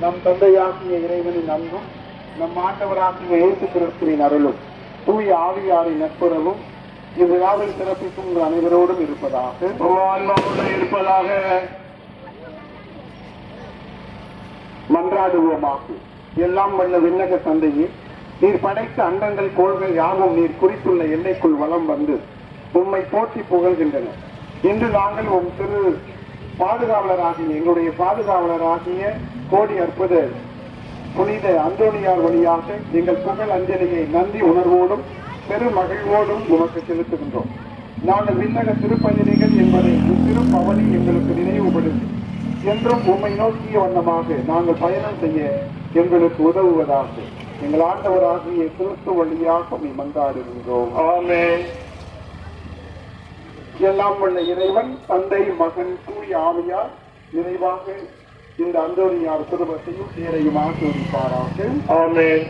நம் தந்தையாகிய இறைவனின் அன்பும் நம் ஆண்டவராகிய இயேசு கிறிஸ்துவின் அருளும் தூய ஆவியாரின் நட்புறவும் இவ்விழாவில் சிறப்பிக்கும் உங்கள் அனைவரோடும் இருப்பதாக. இருப்பதாக மன்றாடுவோமாக. எல்லாம் வல்ல விண்ணக தந்தையே நீர் படைத்த அண்டங்கள் கோள்கள் யாவும் நீர் குறித்துள்ள எல்லைக்குள் வலம் வந்து உம்மை போற்றி புகழ்கின்றன. இன்று நாங்கள் உம் திரு பாதுகாவலராகிய எங்களுடைய பாதுகாவலர் ஆகிய கோடி அற்புத புனித அந்தோணியார் வழியாக எங்கள் புகழ் அஞ்சலியை நன்றி உணர்வோடும் பெருமகிழ்வோடும் உமக்கு செலுத்துகின்றோம். நாங்கள் விண்ணக திருப்பயணிகள் என்பதை திருப்பவனி எங்களுக்கு நினைவுபடுத்தி என்றும் உண்மை நோக்கிய வண்ணமாக நாங்கள் பயணம் செய்ய எங்களுக்கு உதவுவதாக. எங்கள் ஆண்டவராகிய கிறிஸ்து வழியாக உம்மை மன்றாடுகின்றோம். ஆமே எல்லாம் உள்ள இறைவன் தந்தை மகன் தூய் ஆவியார் நிறைவாக இந்த அந்தோனியார் குடும்பத்தையும் பேரையும் ஆசிர்வதிப்பாராக. ஆமே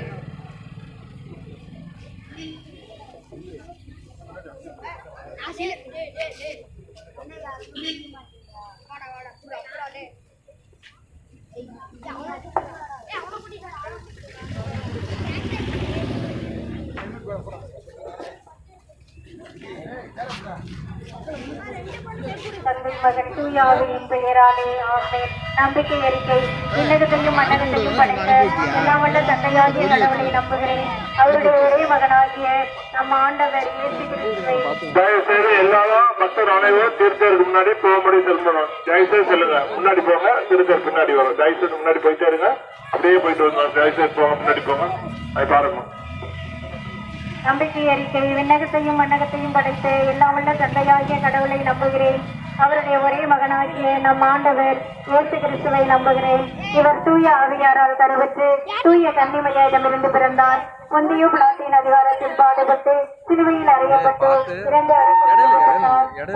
தந்தை மகன் தூயாவின் பெயராலே ஆமென். நம்பிக்கை அறிக்கை விண்ணகத்தையும் மன்னகத்தையும் படைத்த எல்லாம் வல்ல தந்தையாகிய கடவுளை நம்புகிறேன். அவருடைய ஒரே மகனாகிய நம் ஆண்டவர் இயேசு கிறிஸ்துவை. தயவு எல்லாரும் பக்தர் அனைவரும் திருத்தருக்கு முன்னாடி போகும்படி திரும்பணும் தயவு செய்து சொல்லுங்க. முன்னாடி போங்க திருத்தர் பின்னாடி வாங்க. தயவு முன்னாடி போயிட்டே இருங்க. அப்படியே போயிட்டு வரணும் தயவு செய்து போங்க முன்னாடி போங்க. அது பாருங்க. நம்பிக்கை அறிக்கை விண்ணகத்தையும் மன்னகத்தையும் படைத்து எல்லாம் உள்ள தந்தையாகிய கடவுளை நம்புகிறேன். அவருடைய ஒரே மகனாகிய நம் ஆண்டவர் இயேசு கிறிஸ்துவை நம்புகிறேன். இவர் தூய ஆவியாரால் கருவுற்று தூய கன்னிமையிடமிருந்து பிறந்தார். முந்தைய பிளாட்டின் அதிகாரத்தில் பாடுபட்டு சிலுவையில் அறையப்பட்டு இரண்டு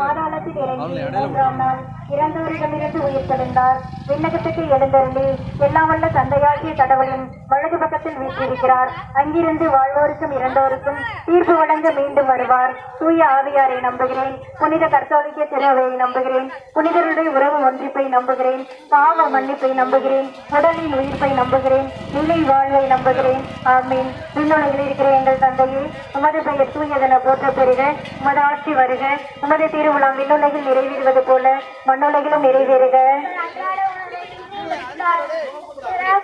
பாதாளத்தில் இறங்கி மூன்றாம் நாள் இறந்தவரிடமிருந்து உயிர் தெழுந்தார் விண்ணகத்துக்கு எழுந்தருளி எல்லாம் வல்ல தந்தையாகிய கடவுளின் வலது பக்கத்தில் வீற்றிருக்கிறார். அங்கிருந்து வாழ்வோருக்கும் இறந்தோருக்கும் தீர்ப்பு வழங்க மீண்டும் வருவார். தூய ஆவியாரை நம்புகிறேன். புனித கர்த்தாலிக்க திருவையை நம்புகிறேன். புனிதருடைய உறவு ஒன்றிப்பை நம்புகிறேன். பாவ மன்னிப்பை நம்புகிறேன். உடலின் உயிர்ப்பை நம்புகிறேன். நிலை வாழ்வை நம்புகிறேன். ஆமீன். விண்ணுலகில் இருக்கிற எங்கள் தந்தையே உமது பெயர் தூயதென போற்ற பெறுக உமது ஆட்சி வருக உமது திருவிழா விண்ணுலகில் நிறைவேறுவது போல மண்ணுலகிலும் நிறைவேறுக.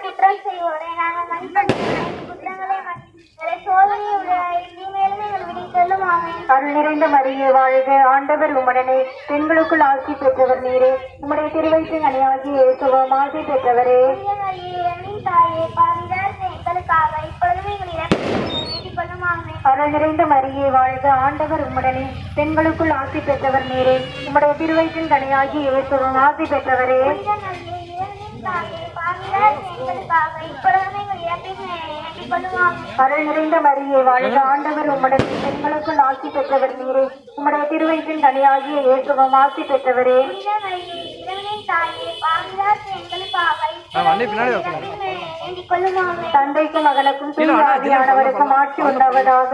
குற்றம் செய்வோரை நாங்கள் குற்றங்களை சோதனை அருள் நிறைந்த மறியே வாழ்க ஆண்டவர் உமடனே. பெண்களுக்குள் ஆசி பெற்றவர் நீரே. உம்முடைய திருவயிற்றின் அணியாகி இயேசுவோம் ஆசி பெற்றவரே. தாயே எங்களுக்காக இப்பொழுதும் எங்கள் நிறைந்த மரியே வாழ்க ஆண்டவர் உம்முடனே. பெண்களுக்குள் ஆசி பெற்றவர் நீரே. உம்முடைய திருவயிற்றின் கனியாகி இயேசுவோம் ஆசி பெற்றவரே. அருள் நிறைந்த மரியே வாழ்க ஆண்டவர் உம்முடனே. பெண்களுக்குள் ஆசி பெற்றவர் நீரே. உம்முடைய திருவயிற்றின் கனியாகிய இயேசுவோம் ஆசி பெற்றவரே. தந்தைக்கும் மகனுக்கும் தூயாவியானவருக்கும் ஆட்சி உண்டாவதாக.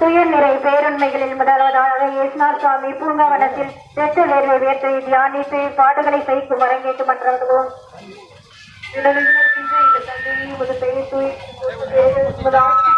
துயர் நிறை பேருண்மைகளில் முதலாவதாக இயேசுநாத் சுவாமி பூங்காவனத்தில் இரத்த வேர்வை வியர்த்தை தியானித்து பாடுகளை மன்றாடுவோம் மண்ணுலகிலும் மன்னிப்பது போல எங்கள் குற்றங்களை நீர் எங்களை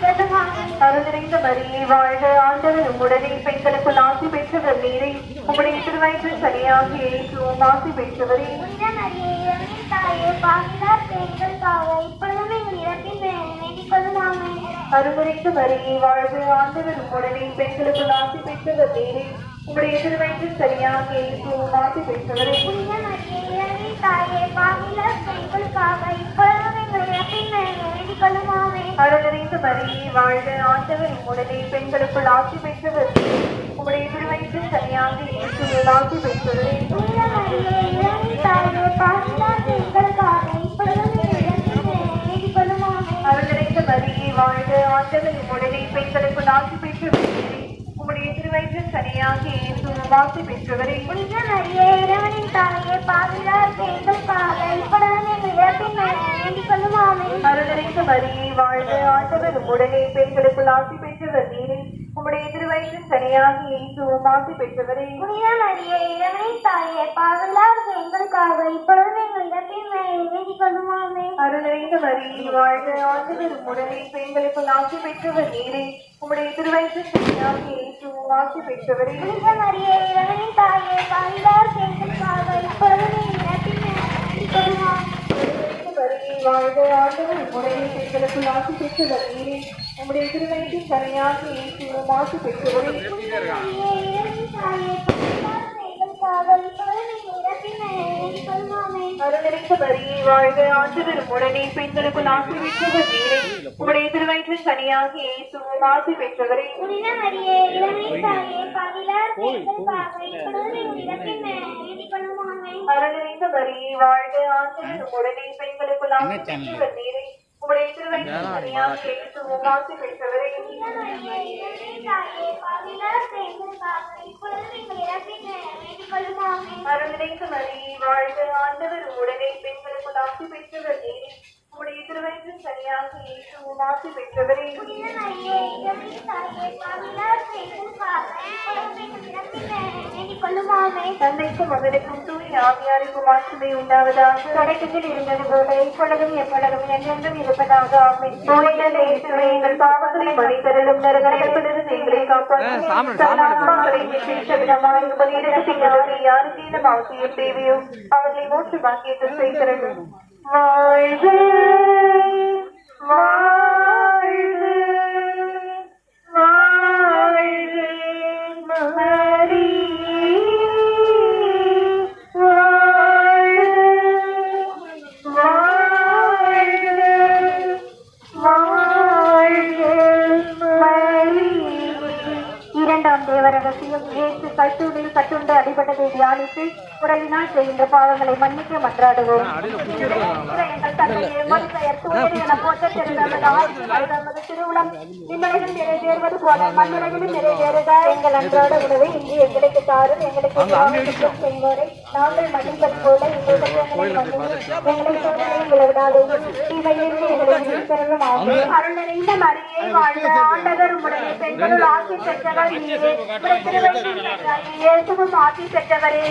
தீமையிலிருந்து எங்களை மரியே வாழ்க ஆண்டவர் உம்முடனே பெண்களுக்குள் ஆசி பெற்றவர் நீரை உம்முடைய திருவயிற்றில் சரியாக ஏற்றுவோம் ஆசி பெற்றவரே புனித மரியே, மரியே வாழ்க ஆண்டவர் உம்முடனே பெண்களுக்குள் ஆசி பெற்றவர் நீரை. உம்முடைய திருவயிற்றில் சரியாக கொள்ளும் ஆமென். அருளறிந்த மரியே வாழ்க ஆண்டவர் உம்முடனே. பெண்களுக்குள் ஆசி பெற்றவர். திருவயிற்றில் சரியாக இயேசுவில் பெற்றவரே மரியே வாழ்க ஆண்டவர் உம்முடனே. பெண்களுக்குள் பெற்றவர். உம்முடைய திருவயிற்று சரியாகி வாசி பெற்றவரை. உள்ள நிறைய இறைவனின் தாயே பாதுகார் வேண்டும் காலை இப்படமே இழப்பின் வேண்டிக் கொள்ளும் ஆமை மறுதலைக்கு வரியை வாழ்ந்து ஆண்டவர் உடனே பெண்களுக்குள் ஆசி பெற்றவர் நீரில் உம்முடைய திருவயிற்று சரியாகி இயேசுவும் ஆசி பெற்றவரை. உள்ள நிறைய இறைவனின் தாயே பாதுகார் வேண்டும் காலை இப்படமே இழப்பின் வேண்டிக் கொள்ளும் உம்முடைய இயேசுவும் ஆசி பெற்றவரே. தாயே வேண்டிக் கொள்ளுமாமே அருளிருந்த மரியே வாழ்க ஆண்டவர். உடனே பெண்களுக்குள் ஆசி பெற்றவர். நீரே உம்முடைய திருவயிற்றின் கனியாக இயேசுவும் ஆசி பெற்றவரே. இப்பொழுது எங்கள் இடத்தில் வேண்டிக் கொள்ளுமாமே அருளிருந்த மரியே வாழ்க ஆண்டவர் உடனே பெண்களுக்குள் ஆசி பெற்றவர் நீரே உம்முடைய திருவயிற்றின் கனியாக இயேசுவும் ஆசி பெற்றவரே அருளிருந்த மரியே வாழ்க ஆண்டவர் உடனே பெண்களுக்கு ஆட்சி பெற்றவர் நீரே. கனியாக இயேசுவும் ஆசி பெற்றவரே. தந்தைக்கும் மகனுக்கும் தூய் ஆவியாருக்கும் ஆட்சிமை உண்டாவதாக. தொடக்கத்தில் இருந்தது போல இப்பொழுதும் எப்பொழுதும் என்றென்றும் இருப்பதாக ஆமை எங்கள் பாவங்களை மறைத்தருளும் நரகத்திலிருந்து எங்களை காப்பாற்றும் யாருக்கு இந்த அவசியம் தேவையோ? அவர்களை மூன்று பாக்கியத்தில் செய்தருளும் வாழ்க வாழ்க அடிபட்டதை தியானித்து உடலினால் செய்கின்ற பாவங்களை மன்னிக்க மன்றாடுவோம். எங்கள் தந்தையே, உமது பெயர் தூயது என திருவுளம் விண்ணுலகில் நிறைவேறுவது போல மண்ணுலகிலும் நிறைவேறுக. எங்கள் அன்றாட உணவை இன்று எங்களுக்கு தாரும் எங்களுக்கு செய்வோரை. நாங்கள் மன்னிப்பது போல எங்கள் குற்றங்களை மன்னியும் எங்களை சோதனையில் விளைவிடாதேயும் தீமையிலிருந்து எங்களை விடுவித்தருளும் ஆமென். அருள் நிறைந்த மரியே ஆண்டவர் ஆசி பெற்றவர் இயேசுவும்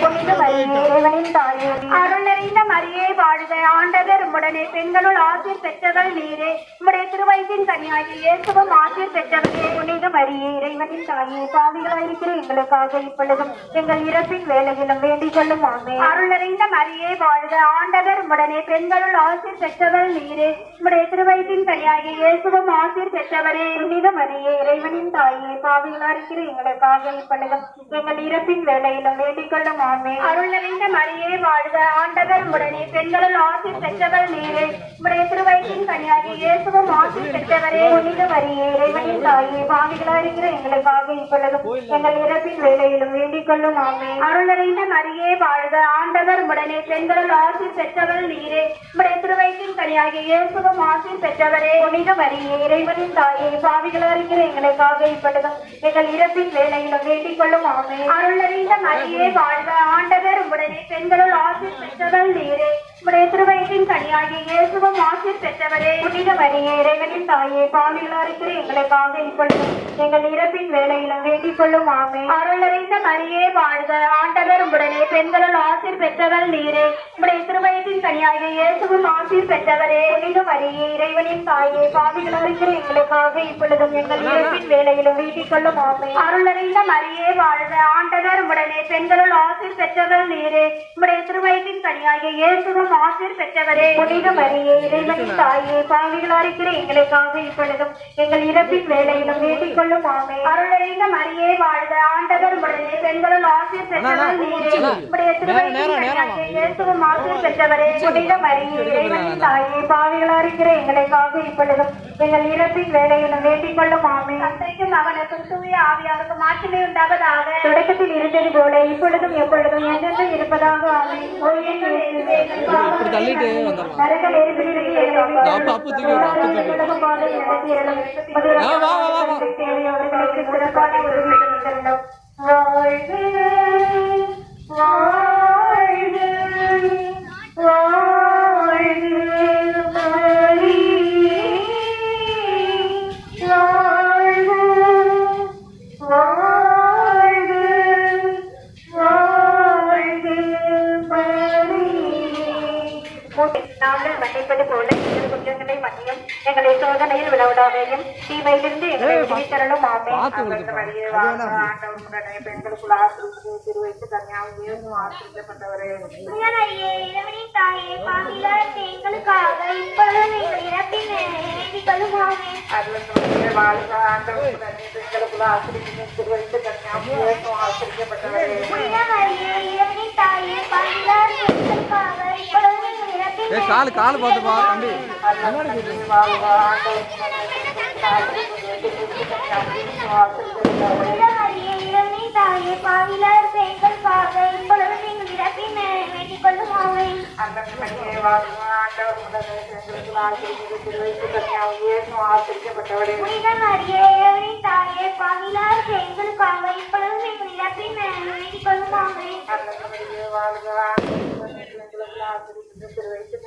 புனித மரியே. இறைவனின் தாயே. அருள் நிறைந்த மரியே வாழ்க ஆண்டவர் உம்முடனே. பெண்களுள் ஆசி பெற்றவர் நீரே. உம்முடைய திருவயிற்றின் கனியாகிய இயேசுவும் ஆசி பெற்றவரே. புனித மரியே. இறைவனின் தாயே. பாவிகளாயிருக்கிற எங்களுக்காக இப்பொழுதும் எங்கள் இறப்பின் வேலையிலும் வேண்டிக் கொள்ளும் அருள் நிறைந்த மரியே வாழ்க. ஆண்டவர் உடனே பெண்களுள் ஆசிர் பெற்றவர் நீரே. உடைய திருவயத்தின் கனியாகிய இயேசுவும் ஆசிர் பெற்றவரே. புனித மரியே இறைவனின் தாயே பாவிகளா இருக்கிற எங்களுக்காக இப்பொழுதும் எங்கள் இறப்பின் வேலையிலும் வேண்டிக் கொள்ளும் ஆமே அருள் நிறைந்த மரியே வாழ்க. ஆண்டவர் உடனே பெண்களுள் ஆசிர் பெற்றவர் நீரே. உடைய திருவயத்தின் கனியாகிய இயேசுவும் ஆசிர் பெற்றவரே. புனித மரியே இறைவனின் தாயே பாவிகளா இருக்கிற எங்களுக்காக இப்பொழுதும் எங்கள் இறப்பின் வேலையிலும் வேண்டிக் கொள்ளும் ஆமே அருள் நிறைந்த மரியே வாழ்க. வாழ்க. ஆண்டவர் உடனே பெண்கள் ஆசி பெற்றவர் நீரே. உடைய திருவயிற்றின் கனியாகிய இயேசுகம் ஆசி பெற்றவரே. புனித வரியே இறைவனின் தாயே. பாவிகளா இருக்கிற எங்களுக்காக இப்பொழுதும் எங்கள் இறப்பின் வேலையிலும் வேண்டிக் கொள்ளும் ஆமே அருள் அறிந்த மரியே வாழ்க. ஆண்டவர் உடனே பெண்களுள் ஆசி பெற்றவர் நீரே. உம்முடைய திருவயிற்றின் கனியாகிய இயேசுவும் ஆசிர் பெற்றவரே புனித மரியே இறைவனின் தாயே பாவிகளா எங்களுக்காக இப்பொழுதும் எங்கள் இறப்பின் வேலையிலும் வேண்டிக் கொள்ளும் ஆமே அருள் மரியே வாழ்க. ஆண்டவர் உடனே பெண்களுள் ஆசிர் பெற்றவர் நீரே. உம்முடைய திருவயிற்றின் கனியாகிய இயேசுவும் ஆசிர் பெற்றவரே புனித மரியே இறைவனின் தாயே பாவிகளா எங்களுக்காக இப்பொழுதும் எங்கள் இறப்பின் வேலையிலும் வேண்டிக் கொள்ளும் ஆமே அருள் மரியே வாழ்க. ஆண்டவர் உடனே பெண்களுள் ஆசிர் பெற்றவர் நீரே. உம்முடைய திருவயிற்றின் கனியாகிய இயேசுவும் ஆசிர் பெற்றவரே புனித மரியே இறைவனின் தாயே பாவிகளா இருக்கிற எங்களுக்காக இப்பொழுதும் எங்கள் இறப்பின் வேலையிலும் வேண்டிக் கொள்ளும் ஆமே அருள் நிறைந்த மரியே வாழ்க. ஆண்டவர் உடனே பெண்களுள் ஆசிர் பெற்றவர் நீரே. கனியாகிய இயேசுவும் ஆசிர் பெற்றவரே. புனித மரியே இறைவனின் தாயே பாவிகளா இருக்கிற எங்களுக்காக இப்பொழுதும் எங்கள் இறப்பின் வேலையிலும் வேண்டிக் கொள்ளும் ஆமே தந்தைக்கும் அவனுக்கும் தூய ஆவியாருக்கும் மாற்றமே உண்டாவதாக. தொடக்கத்தில் இருந்தது போல இப்பொழுதும் எப்பொழுதும் என்றென்றும் இருப்பதாக ஆமே இப்படி தள்ளிட்டு வந்துடலாம். அப்ப தூக்கி விடு, அப்பு தூக்கி விடு. பாதை நடத்தி அருளும். ஆ, வா, வா, வா. வாழ்க வாழ்க மன்னியும் எங்களை சோதனையில் விளவிடாமையும் தீமையிலிருந்து எங்களை விடுவித்தரலும் ஆமே பார்த்து கொடுத்துப்பா பெண்களுக்குள் ஆசிரியர் திருவைத்து கன்னியாவும் ஆசிரியப்பட்டவரே புனிதமரியே, இறைவனின் தாயே, பாவிகளான எங்களுக்காக இப்பொழுதும் எங்கள் இறப்பின் வேண்டிக் கொள்ளும் ஆமென். வாழ்க ஆண்டவர் பெண்களுக்குள் ஆசிரியர் திருவைத்து கன்னியாவும் ஆசிரியப்பட்டவரே புனிதமரியே, இறைவனின் தாயே, பாவிகளான எங்களுக்காக இப்பொழுதும் எங்கள் இறப்பின் ஏ காலு காலு பார்த்துப்பா தம்பி புனிதமரியே, இறைவனின் தாயே, பாவிகளான எங்களுக்காக இப்பொழுதும் எங்கள் இறப்பின் வேண்டிக் கொள்ளும் ஆமென். புனிதமரியே, இறைவனின் தாயே, பாவிகளான எங்களுக்காக இப்பொழுதும் எங்கள் இறப்பின் வேண்டிக் கொள்ளும் ஆமென். புனிதமரியே, இறைவனின் தாயே, பாவிகளான எங்களுக்காக இப்பொழுதும் எங்கள் இறப்பின் வேண்டிக் கொள்ளும் ஆமென். புனிதமரியே, இறைவனின் தாயே, பாவிகளான எங்களுக்காக இப்பொழுதும் எங்கள் இறப்பின் வேண்டிக் கொள்ளும் ஆமென். தம்பி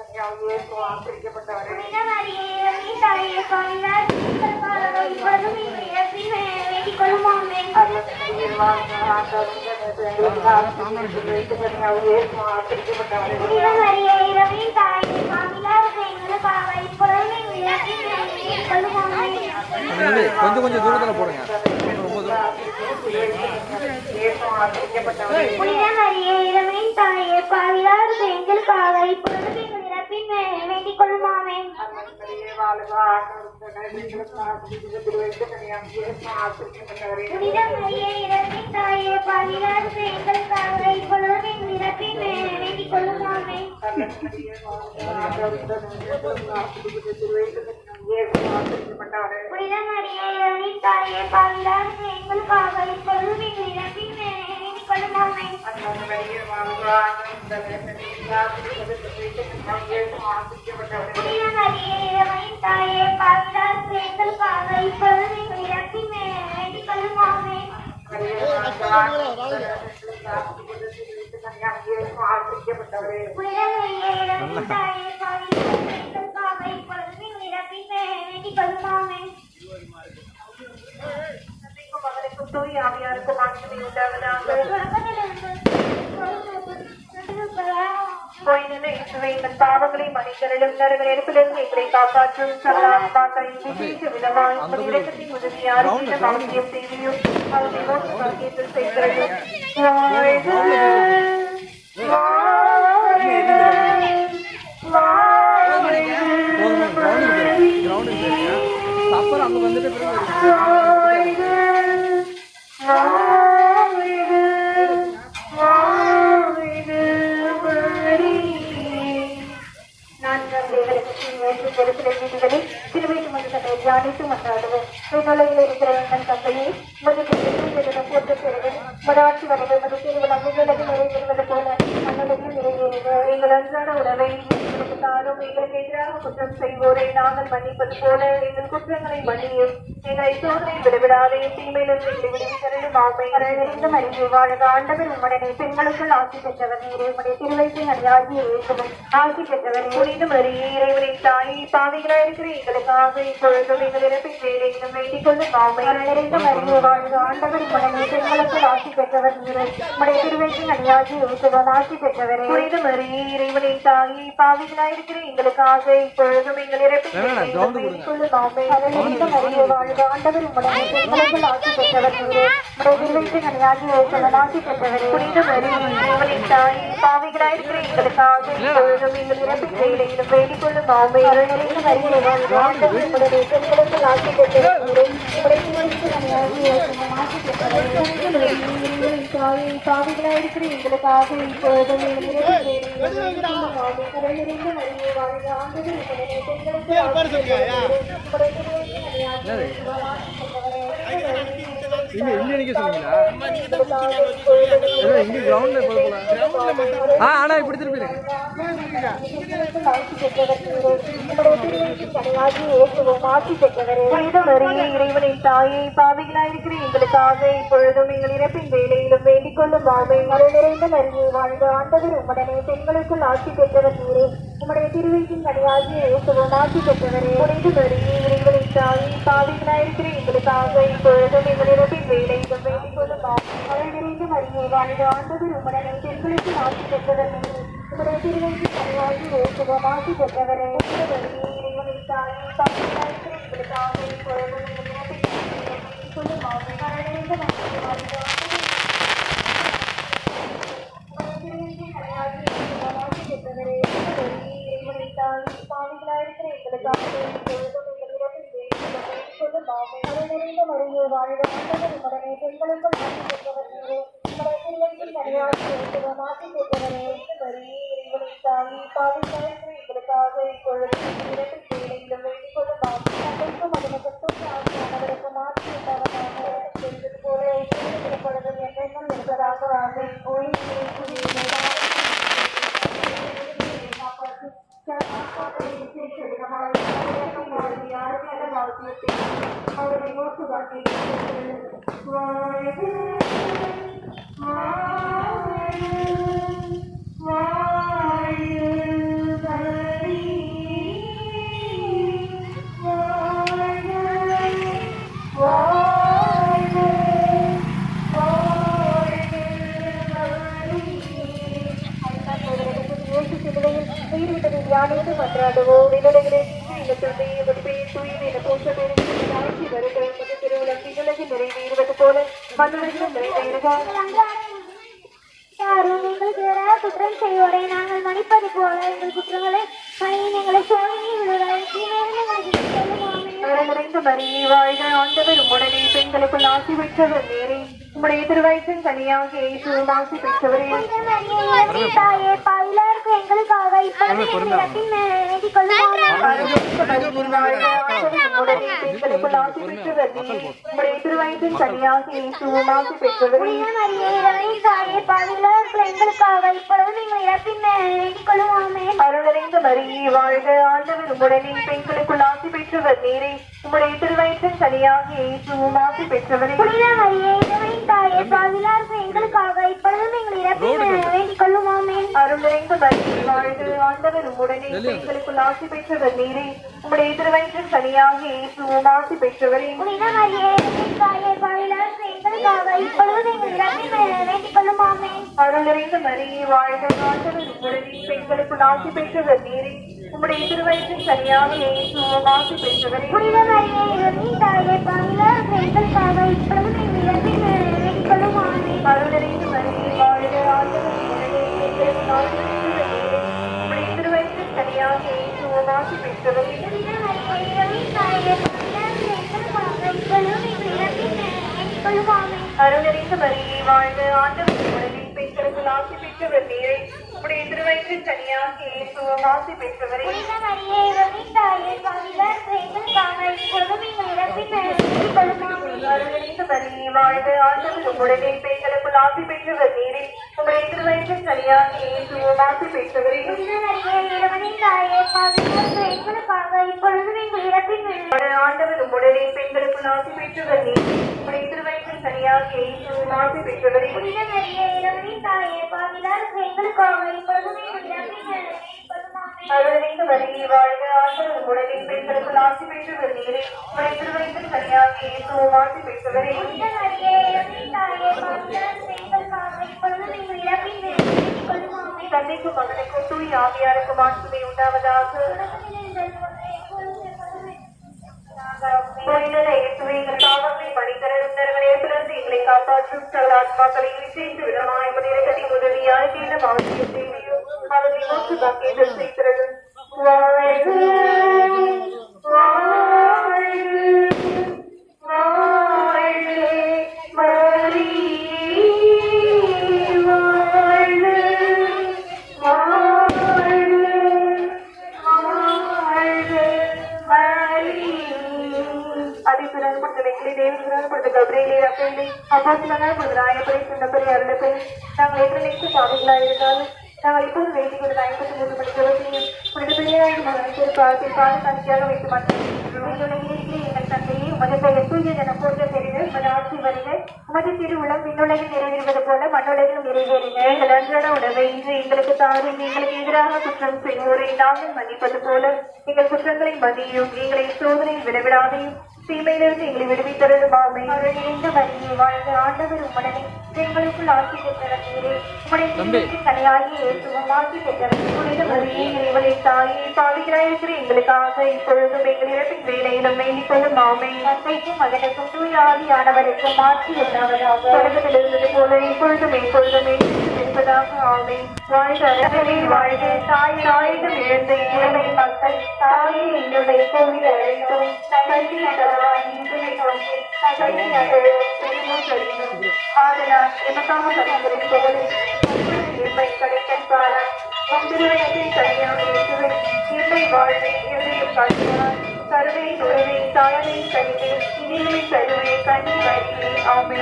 கொஞ்சம் கொஞ்சம் தூரத்தில் போடுங்க. ரொம்ப தூரம். புனிதமரியே, இறைவனின் தாயே, பாவிலாறு எங்களுக்காக இப்பொழுது எங்கள் இறப்பின் வேண்டிக் கொள்ளும் தாயே, பாவிகளான எங்களுக்காக இப்பொழுதும் எங்கள் இறப்பின் வேண்டிக் கொள்ளும் ஆமென். தாயே, பாவிகளான எங்களுக்காக இப்பொழுதும் இறப்பின் இறப்பின் வேண்டிக் கொள்ளும் ஆமென். புனிதமரியே, இறைவனின் தாயே, இப்பொழுதும் எங்கள் இறப்பின் வேண்டிக் கொள்ளும் ஆமென். தூய் ஆவியாருக்கும் ஆட்சி எங்கள் பாவங்களை மன்னித்தருளும் நெருப்பிலிருந்து எங்களை காப்பாற்றும் விசேஷ விதமாய் உமது இரக்கத்தின் உதவியால் இந்த பாவத்தையும் அவருடைய மோச வீடுகளில் திருவைக்கு மன்றத்தை. தியானித்து மன்றாடுவோம் உலகில் இருக்கிற எங்கள் தந்தையை மதுக்கு போட்டு பெறுவது மதாட்சி வரைகள் மது திருவிழா உங்களுக்கு நிறைவேறுவது போல எங்கள் அன்றாட உணவை கொடுத்தாலும் எங்களுக்கு எதிராக குற்றம் செய்வோரை நாங்கள் மன்னிப்பது போல எங்கள் குற்றங்களை மன்னியும். எங்களை சோதனை விடவிடாதே தீமையிலிருந்து எங்களை விடுவித்தருளும் ஆமை நிறைந்த அறிவு வாழ்க. ஆண்டவர் உம்முடனே பெண்களுக்குள் ஆட்சி பெற்றவர். இறைவனை திருவைத்தை திருவயிற்றின் அடியாகி ஆட்சி ஆசி பெற்றவர். புனித மரியே இறைவனை தாய் பாவிகளாக இருக்கிற எங்களுக்காக இப்பொழுதும் எங்கள் இறப்பின் வேலையிலும் வேண்டிக் கொள்ளும் ஆமை நிறைந்த மரியே வாழ்க. ஆண்டவர் உம்முடனே பெண்களுக்குள் ஆட்சி பெற்றவர். நீரே உம்முடைய திருவயிற்றின் அடியாகி இயேசுவும் ஆசி பெற்றவரே. புனித மரியே இறைவனை தாய் பாவிகளாக இருக்கிற எங்களுக்காக இப்பொழுதும் எங்கள் இறப்பின் வாழ்க. ஆண்டவர் பெண்களுக்குள் ஆசி பெற்றவர் ஆசி பெற்றவரே புனித மரியே இறைவனை தாய் பாவிகளாக இருக்கிற எங்களுக்காக இப்பொழுதும் எங்கள் இறப்பின் வேலையிலும் வேண்டிக் கொள்ளும் ஆமை நிறைந்த மரியே வாழ்க. ஆண்டவர் உம்முடனே பெண்களுக்குள் ஆசி பெற்றவர் நீரே உம்முடைய திருவயிற்றின் அடியாகி இயேசுவும் ஆசி பெற்றவரே புனித மரியே இறைவனை தாய் பாவிகளாக இருக்கிற எங்களுக்காக இப்பொழுதும் எங்கள் இறப்பின் வேலையிலும் வேண்டிக் கொள்ளும் ஆமை நிறைந்த மரியே வாழ்க ஆண்டவர் உம்முடனே பெண்களுக்குள் ஆசி பெற்றவர் நீரே உம்முடைய திருவயிற்றின் அடியாகி இயேசுவும் ஆசி பெற்றவரே இங்கே இங்கே நிற்க சொன்னீங்களா ஏதோ இங்கே கிரவுண்டில் போகல ஆ ஆனால் இப்படி திருப்பிடுங்க இறைவனின் தாயை பாவிகளாயிருக்கிற எங்களுக்காக இப்பொழுதும் எங்கள் இறப்பின் வேலையிலும் வேண்டிக் கொள்ளும் மாமை மறு நிறைந்த நன்மை வாழ்ந்த ஆண்டவர் உம்முடனே பெண்களுக்குள் ஆட்சி பெற்றவர் நீரே உம்முடைய திருவயிற்றின் கனியாகி இயேசுவும் ஆட்சி பெற்றவரே புனித மரியே இறைவனின் தாயை பாவிகளாயிருக்கிற எங்களுக்காக இப்பொழுதும் எங்கள் இறப்பின் வேலையிலும் வேண்டிக் கொள்ளும் மாமை மறு நிறைந்த மரியே வாழ்ந்த ஆண்டவர் உம்முடனே பெண்களுக்குள் ஆட்சி பெற்றவர் நீரே உடைய திருவெஞ்சி கனிவாகி ஏற்றுவமாகி பெற்றவரே இறைவனின் தாயே பாவிகளாயிருக்கிற எங்களுக்காக இப்பொழுதும் எங்கள் இறப்பின் சொல்லும் ஆகும் மரணடைந்த மக்கள் யாரும் திருவயசின் கனியாக இயேசுவும் பெற்றவரே தாயே பாவிலாருக்கு எங்களுக்காக இப்பொழுது எங்கள் இடத்தின் வேண்டிக் ஆசி பெற்றவர் நீரே. உம்முடைய திருவயசின் கனியாக இயேசுவும் ஆசி பெற்றவரே தாயே பாவிலாருக்கு எங்களுக்காக இப்பொழுது எங்கள் இடத்தின் வேண்டிக் கொள்ளுவோமே அருளறிந்த மரியே வாழ்க ஆண்டவர் உடனே பெண்களுக்குள் ஆசி பெற்றவர் உம்முடைய பெற்றவரே. தாயே பாவிலாருக்கு எங்களுக்காக இப்பொழுதும் எங்கள் இறப்பின் வேண்டிக் கொள்ளுவோமே அருள் நிறைந்த மரியே வாழ்க ஆண்டவர் உடனே பெண்களுக்குள் ஆசி பெற்றவர் நீரே. உம்முடைய திருவயிற்றின் கனியாக இயேசுவும் ஆசி பெற்றவரே. அருள் நிறைந்த மரியே வாழ்க உடனே பெண்களுக்குள் ஆசி பெற்றவர் நீரே. உம்முடைய திருவயிற்று சரியாக இயேசுவாசி ஆசி பெற்றவரே வருகை மரியே வாழ்க ஆண்டவர் உடனே பெண்களுக்குள் ஆசி பெற்றவர். நீரே உம்முடைய திருவயிற்றின் கனியாக இயேசுவும் ஆசி பெற்றவர் நீரே உடைய திருவயிற்றின் கனியாக இயேசுவும் ஆசி பெற்றவரே. வாழ்க ஆண்டவர் உடனே பெண்களுக்குள் ஆசி பெற்றவர் நீரே. உடைய திருவயிற்றின் கனியாக இயேசுவும் ஆசி பெற்றவரே. இப்பொழுதும் எங்கள் இறப்பின் ஆண்டவர் உடனே பெண்களுக்குள் ஆசி பெற்றவர் நீரே உடைய ஆசி பெற்றவரே புனித மரியே இறைவனின் தாயே பாவிலாருக்கு எங்களுக்காக இப்பொழுதும் எங்கள் இறப்பின் அருளறிந்த மரியே வாழ்க. ஆண்டவர் உடனே பெண்களுக்குள் ஆசி பெற்றவர் நீரே உடைய திருவயிற்றின் கனியாக இயேசுவும் ஆசி பெற்றவரே இறைவனின் தாயே பாவிலாருக்கு எங்களுக்காக இப்பொழுதும் எங்கள் இறப்பின் தந்தைக்கும் மகனுக்கும் தூய் ஆவியாருக்கும் ஆட்சிமை உண்டாவதாக. காப்பாற்றும் சகல ஆத்மாக்களை விசேஷ விதமாய் மனிதகத்தின் உதவியால் கீழும் அவசியம் செய்தியோ அவர்களை நோக்கி பாக்கியங்கள் செய்திருளும் ஆட்சி வருக உமது திருவிழம் விண்ணுலகில் நிறைவேறுவது போல மண்ணுலகிலும் நிறைவேறுக எங்கள் அன்றாட உணவை இன்று எங்களுக்கு தாரும் எங்களுக்கு எதிராக குற்றம் செய்வோரை நாங்கள் மன்னிப்பது போல எங்கள் குற்றங்களை மதியும் எங்களை சோதனையில் விடவிடாதையும் தீமையிலிருந்து எங்களை விடுவித்தருளும் ஆமே நிறைந்த மரியே வாழ்க ஆண்டவர் உமனே எங்களுக்குள் ஆட்சி உம்முடைய திருமணத்தின் கனியாகி இயேசுவும் ஆட்சி பெற்றவர் தாயே பாவிகளாயிருக்கிற எங்களுக்காக இப்பொழுதும் எங்கள் இறப்பின் வேலையிலும் வேண்டிக் கொள்ளும் ஆமே தந்தைக்கும் மகனுக்கும் தூயாதியானவருக்கும் ஆட்சி உண்டாவதாக தொடக்கத்தில் இருந்தது போல இப்பொழுதும் எப்பொழுதும் இருப்பதாக ஆமை. வாழ்க அரசவே வாழ்க தாய் தாயிடம் இழந்த ஏழை மக்கள் தாயை எங்களுடைய கோவில் அழைத்தும் நன்றி தருவாய் இன்றைய நோக்கி நகர்ச்சி அகழும் ஆதலால் எமக்காக கிடைக்கும் காலம் ஒன்றிலையத்தில் கல்யாண இயேசுவை இன்மை வாழ்வை இருதயம் காட்டினார் கருவை நுழைவை தாயனை கழிவே இனிமை கருவை கண்ணி வரியே ஆமை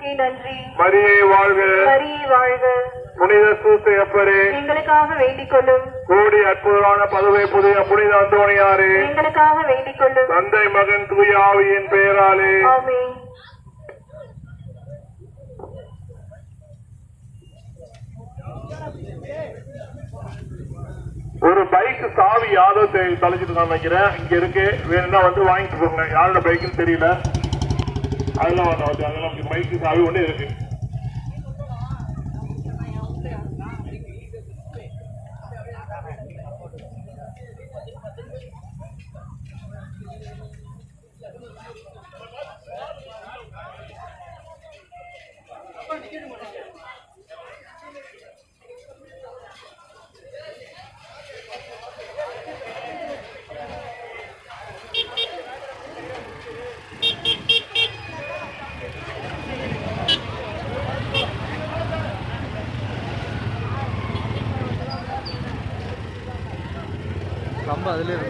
இயேசுக்கே நன்றி. மரியே வாழ்க. மரியே வாழ்க. புனித சூசையப்பரே எங்களுக்காக வேண்டிக் கொள்ளும் கோடி அற்புதமான பதுவை புதிய புனித அந்தோணியாரே. எங்களுக்காக வேண்டிக் கொள்ளும் தந்தை மகன் தூய ஆவியின் பெயராலே. ஒரு பைக் சாவி யாரோ தொலைச்சிட்டு நான் நினைக்கிறேன். இங்க இருக்கு. வேணும்னா வந்து வாங்கிட்டு போங்க. யாரோட பைக்குன்னு தெரியல. அதெல்லாம் அதெல்லாம் மைக்கு சாவி ஒண்ணு இருக்கு. ரொம்ப